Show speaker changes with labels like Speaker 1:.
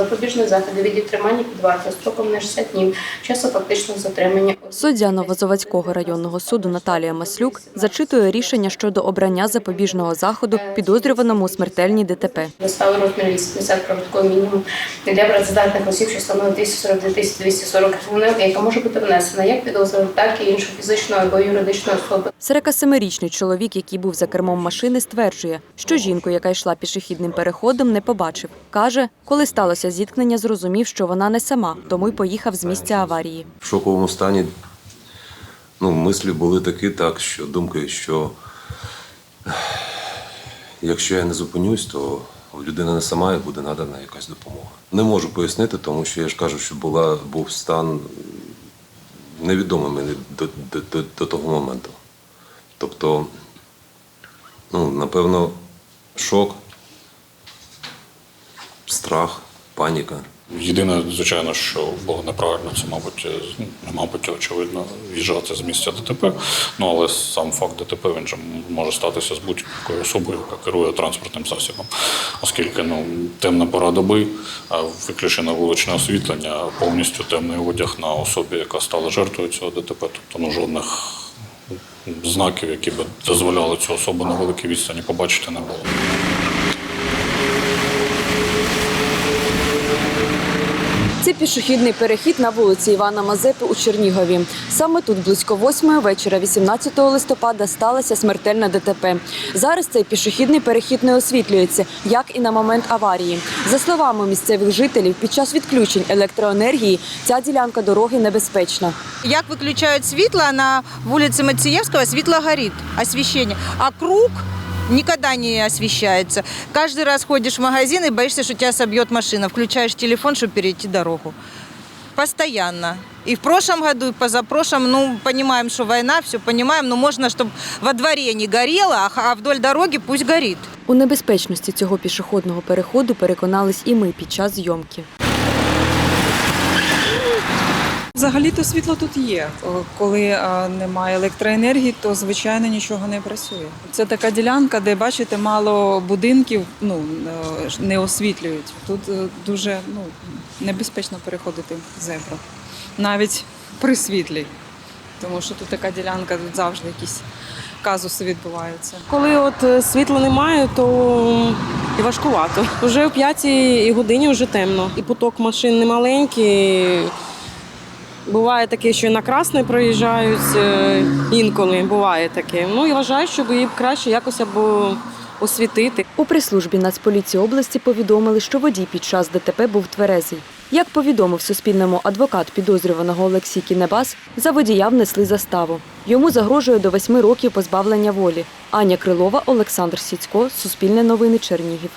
Speaker 1: Запобіжний захід у віді тримання під вартою строком на 60 днів, часу фактичного затримання.
Speaker 2: Суддя Новозаводського районного суду Наталія Маслюк зачитує рішення щодо обрання запобіжного заходу підозрюваному у смертельній ДТП.
Speaker 1: Застави розмір 80 прожитковий мінімум для працездатних осіб, що становить 242 240 гривень, яка може бути внесена як підозрюваного, так і іншої фізичної або юридичної особи.
Speaker 2: 47-річний чоловік, який був за кермом машини, стверджує, що жінку, яка йшла пішохідним переходом, не побачив. Каже, коли сталося зіткнення, зрозумів, що вона не сама, тому й поїхав з місця аварії.
Speaker 3: в шоковому стані. Ну, мислі були такі, так, що думки, що якщо я не зупинюсь, то людина не сама і буде надана якась допомога. Не можу пояснити, тому що я ж кажу, що була, був стан невідомий мені до, до, до, до того моменту. Тобто, ну, напевно, шок, страх, паніка.
Speaker 4: Єдине, звичайно, що було неправильно, це, мабуть, е, ну, мабуть, очевидно, в'їжджати з місця ДТП. Ну але сам факт ДТП він же може статися з будь-якою особою, яка керує транспортним засобом, оскільки ну темна пора доби, виключене вуличне освітлення, повністю темний одяг на особі, яка стала жертвою цього ДТП. Тобто ну жодних знаків, які б дозволяли цю особу на великій відстані побачити, не було.
Speaker 2: Пішохідний перехід на вулиці Івана Мазепи у Чернігові. Саме тут близько восьмої вечора, 18 листопада, сталося смертельне ДТП. Зараз цей пішохідний перехід не освітлюється, як і на момент аварії. За словами місцевих жителів, під час відключень електроенергії ця ділянка дороги небезпечна.
Speaker 5: Як виключають світло на вулиці Мацієвського, світло горить, освещение. А круг никогда не освещается. Каждый раз ходишь в магазин и боишься, что тебя собьет машина. Включаешь телефон, чтобы перейти дорогу. Постоянно. И в прошлом году, и позапрошлом, ну, понимаем, что война, все понимаем, но можно, чтобы во дворе не горело, а х- а вдоль дороги пусть горит.
Speaker 2: У небезпечності цього пішохідного переходу переконались і ми під час зйомки.
Speaker 6: Взагалі-то світло тут є. Коли немає електроенергії, то звичайно нічого не працює. Це така ділянка, де бачите, мало будинків ну е, не освітлюють. Тут е, дуже ну небезпечно переходити зебру, навіть при світлі, тому що тут така ділянка, тут завжди якісь казуси відбуваються.
Speaker 7: Коли от е, світла немає, то і важкувато. Уже о п'ятій годині вже темно. І поток машин не маленький. Буває таке, що на красне проїжджають е, інколи. Буває таке. Ну і вважаю, щоб її краще якось або освітити.
Speaker 2: У прес-службі Нацполіції області повідомили, що водій під час ДТП був тверезий. Як повідомив Суспільному адвокат підозрюваного Олексій Кінебас, за водія внесли заставу. Йому загрожує до восьми років позбавлення волі. Аня Крилова, Олександр Сіцько, Суспільне новини Чернігів.